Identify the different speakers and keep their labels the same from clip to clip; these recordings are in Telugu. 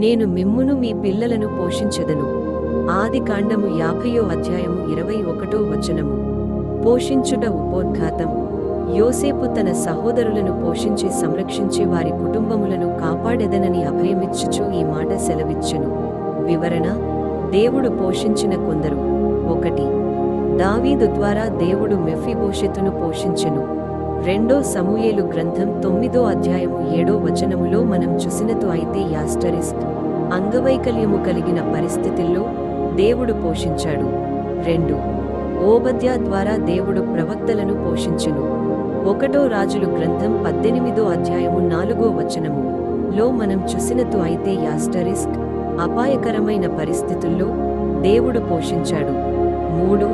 Speaker 1: నేను మిమ్మును మీ పిల్లలను పోషించెదను. ఆది కాండము యాభయో అధ్యాయము ఇరవై ఒకటో వచనము. పోషించుట ఉపోద్ఘాతం. యోసేపు తన సహోదరులను పోషించి సంరక్షించి వారి కుటుంబములను కాపాడెదనని అభయమిచ్చుచు ఈ మాట సెలవిచ్చును. వివరణ దేవుడు పోషించిన కొందరు. ఒకటి దావీదు ద్వారా దేవుడు మెఫిభూషితును పోషించెను. రెండో సమూయేలు గ్రంథం తొమ్మిదో అధ్యాయము ఏడో వచనములో మనం చూసినతు అయితే యాస్టరిస్ట్ అంగవైకల్యము కలిగిన పరిస్థితుల్లో దేవుడు పోషించాడు. రెండు ఓబద్యా ద్వారా దేవుడు ప్రవక్తలను పోషించెను. ఒకటో రాజులు గ్రంథం పద్దెనిమిదో అధ్యాయము నాలుగో వచనము లో మనం చూసినతో అయితే యాస్టరిస్క్ అపాయకరమైన పరిస్థితుల్లో దేవుడు పోషించాడు. మూడు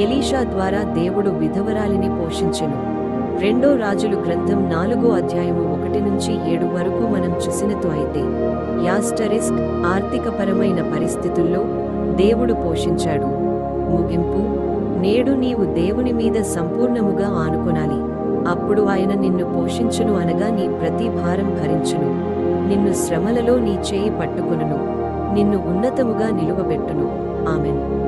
Speaker 1: ఎలీషా ద్వారా దేవుడు విధవరాలిని పోషించెను. రెండో రాజులు గ్రంథం నాలుగో అధ్యాయము ఒకటి నుంచి ఏడు వరకు మనం చూసినతో అయితే యాస్టరిస్క్ ఆర్థికపరమైన పరిస్థితుల్లో దేవుడు పోషించాడు. ముగింపు నేడు నీవు దేవుని మీద సంపూర్ణముగా ఆనుకొనాలి. అప్పుడు ఆయన నిన్ను పోషించును అనగా నీ ప్రతి భారం భరించును. నిన్ను శ్రమలలో నీ చేయి పట్టుకొనును. నిన్ను ఉన్నతముగా నిలువబెట్టును. ఆమెన్.